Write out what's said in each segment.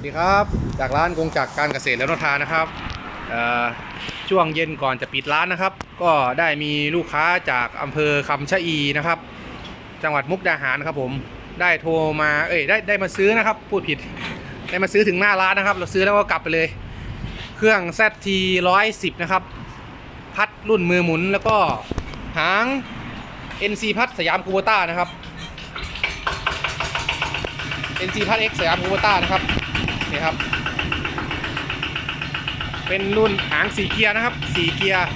วัสดีครับ จากร้านกงจักรการเกษตรและนทานะครับช่วงเย็นก่อนจะปิดร้านนะครับ ก็ได้มีลูกค้าจากอำเภอคำชะอีนะครับ จังหวัดมุกดาหารครับผมได้โทรมาเอ้ยได้ได้มาซื้อนะครับ พูดผิดได้มาซื้อถึงหน้าร้านนะครับ เราซื้อแล้วก็กลับไปเลย เครื่อง ZT 110 นะครับ พัดรุ่นมือหมุนแล้วก็หาง NC พัดสยามคูโบต้านะครับ NC พัด X สยามคูโบต้านะครับ นี่ครับ เป็นรุ่นหางสีเกียร์นะครับสีเกียร์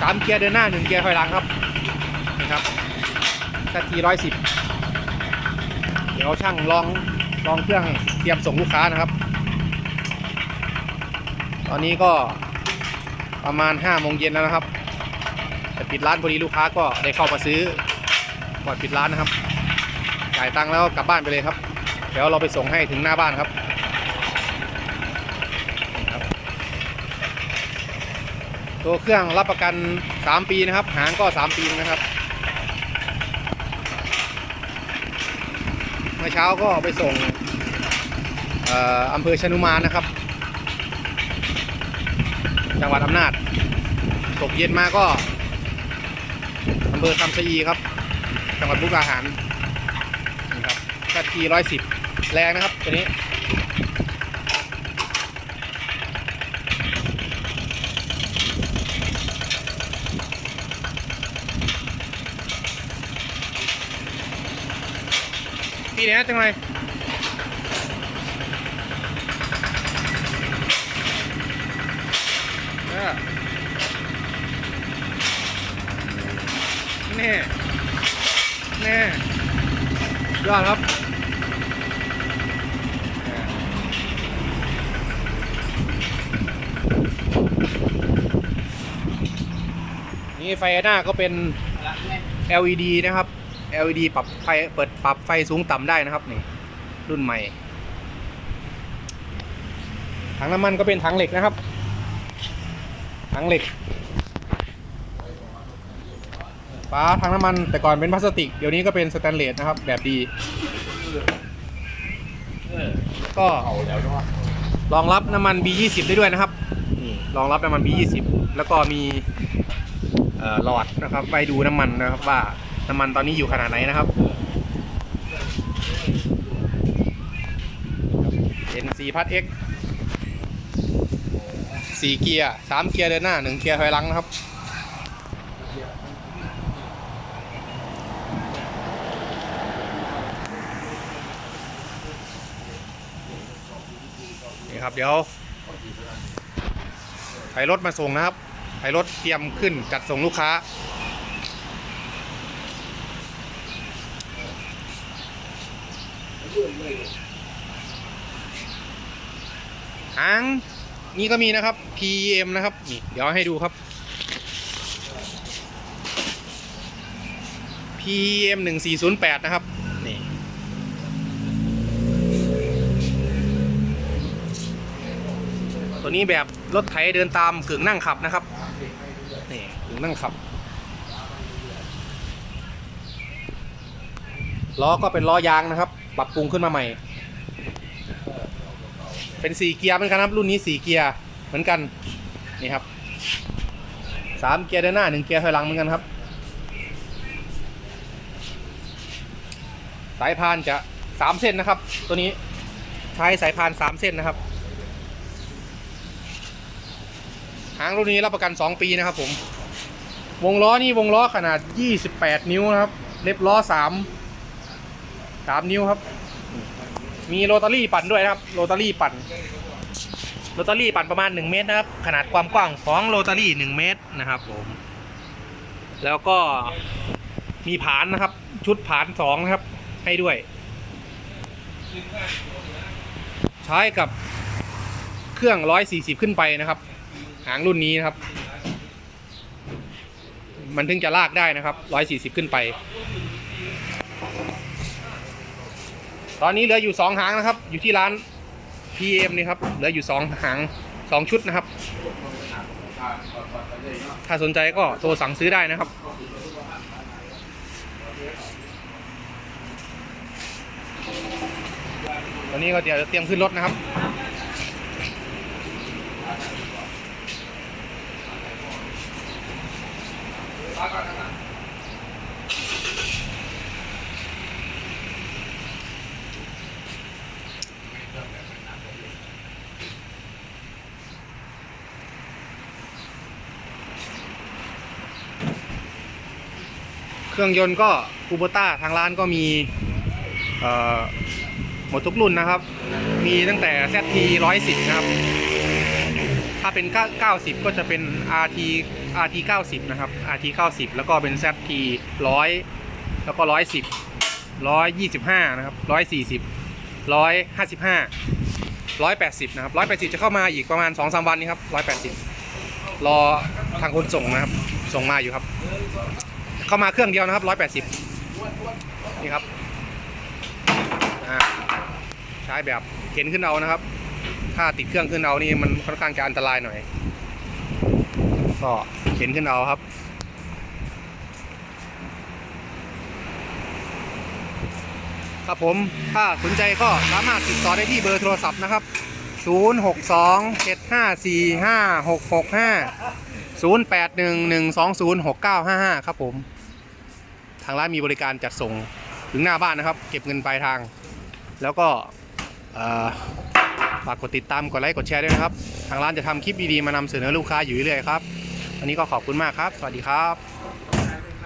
สามเกียร์เดินหน้าหนึ่งเกียร์ถอยหลังครับนี่ครับ ZT 110เดี๋ยวช่างลองลองเครื่องเตรียมส่งลูกค้านะครับ ตอนนี้ก็ประมาณ5โมงเย็นแล้วนะครับจะปิดร้านพอดีลูกค้าก็ได้เข้ามาซื้อก่อนปิดร้านนะครับจ่ายตังค์แล้วก็กลับบ้านไปเลยครับ เดี๋ยวเราไปส่งให้ถึงหน้าบ้านครับนี่ครับ ตัวเครื่องรับประกัน 3 ปีนะครับ หางก็ 3 ปีนะครับ เมื่อเช้าก็ไปส่งอ่อำเภอชนุมานนะครับ จังหวัดอำนาจตกเย็นมาก็อำเภอคำชะอีครับ จังหวัดบุกอาหารนี่ครับกะทีร้อยสิบแรงนะครับตัวนี้ พี่เนี่ยจังเออแน่แน่ยอดครับนี่ไฟหน้าก็เป็น LED นะครับ LED ปรับไฟเปิดปรับไฟสูงต่ำได้นะครับนี่รุ่นใหม่ ถังน้ำมันก็เป็นถังเหล็กนะครับ ถังเหล็กฝาถังน้ำมันแต่ก่อนเป็นพลาสติก เดี๋ยวนี้ก็เป็นสแตนเลสนะครับ แบบดีก็รองรับน้ำมัน B20 ได้ด้วยนะครับนี่รองรับน้ำมัน B20 แล้วก็มีหลอดนะครับไว้ดูน้ำมันนะครับว่า น้ำมันตอนนี้อยู่ขนาดไหนนะครับ NC พัด X สี่เกียร์สามเกียร์เดินหน้าหนึ่งเกียร์ถอยหลังนะครับนี่ครับเดี๋ยวไถรถมาส่งนะครับไถรถเตรียมขึ้นจัดส่งลูกค้า หางนี่ก็มีนะครับ PM นะครับนี่เดี๋ยวให้ดูครับ PM 1408 นะครับนี่ตัวนี้แบบรถไถเดินตามกึ่งนั่งขับนะครับนี่กึ่งนั่งขับล้อก็เป็นล้อยางนะครับ ปรับปรุงขึ้นมาใหม่ เป็นสี่เกียร์เหมือนกันครับรุ่นนี้สี่เกียร์เหมือนกันนี่ครับสามเกียร์ด้านหน้าหนึ่งเกียร์ถอยหลังเหมือนกันครับ สายพานจะสามเส้นนะครับ ตัวนี้ใช้สายพานสามเส้นนะครับหางรุ่นนี้รับประกัน 2 ปีนะครับผม วงล้อนี่วงล้อขนาด 28 นิ้วนะครับ เล็บล้อ 3 3นิ้วครับ มีโรตารี่ปั่นด้วยนะครับ โรตารี่ปั่น โรตารี่ปั่นประมาณ 1 เมตรนะครับ ขนาดความกว้างของโรตารี่ 1 เมตรนะครับผม แล้วก็มีผานนะครับ ชุดผาน2นะครับ ให้ด้วย ใช้กับเครื่อง 140 ขึ้นไปนะครับ หางรุ่นนี้นะครับ มันถึงจะลากได้นะครับ 140 ขึ้นไป ตอนนี้เหลืออยู่สองหางนะครับ อยู่ที่ร้าน PM นี่ครับ เหลืออยู่สองหางสองชุดนะครับ ถ้าสนใจก็โทรสั่งซื้อได้นะครับ ตอนนี้ก็เดี๋ยวเตรียมขึ้นรถนะครับ Gracias. เครื่องยนต์ก็คูโบต้าทางร้านก็มีหมดทุกรุ่นนะครับ มีตั้งแต่ ZT 110 นะครับ ถ้าเป็น 90 ก็จะเป็น RT RT 90 นะครับ RT 90 แล้วก็เป็น ZT 100 แล้วก็ 110 125 นะครับ 140 155 180 นะครับ 180 จะเข้ามาอีกประมาณ 2-3 วันนี้ครับ 180 รอทางคนส่งนะครับ ส่งมาอยู่ครับ เข้ามาเครื่องเดียวนะครับ180นี่ครับใช้แบบเข็นขึ้นเอานะครับ ถ้าติดเครื่องขึ้นเอานี่มันค่อนข้างจะอันตรายหน่อย ก็เข็นขึ้นเอาครับครับผม ถ้าสนใจก็สามารถติดต่อได้ที่เบอร์โทรศัพท์นะครับ 062 754 5665 0811206955 ครับผม ทางร้านมีบริการจัดส่งถึงหน้าบ้านนะครับ เก็บเงินปลายทาง แล้วก็ฝากกดติดตามกดไลค์กดแชร์ด้วยนะครับ ทางร้านจะทำคลิปดีๆมานำเสนอลูกค้าอยู่เรื่อยๆครับ วันนี้ก็ขอบคุณมากครับ สวัสดีครับ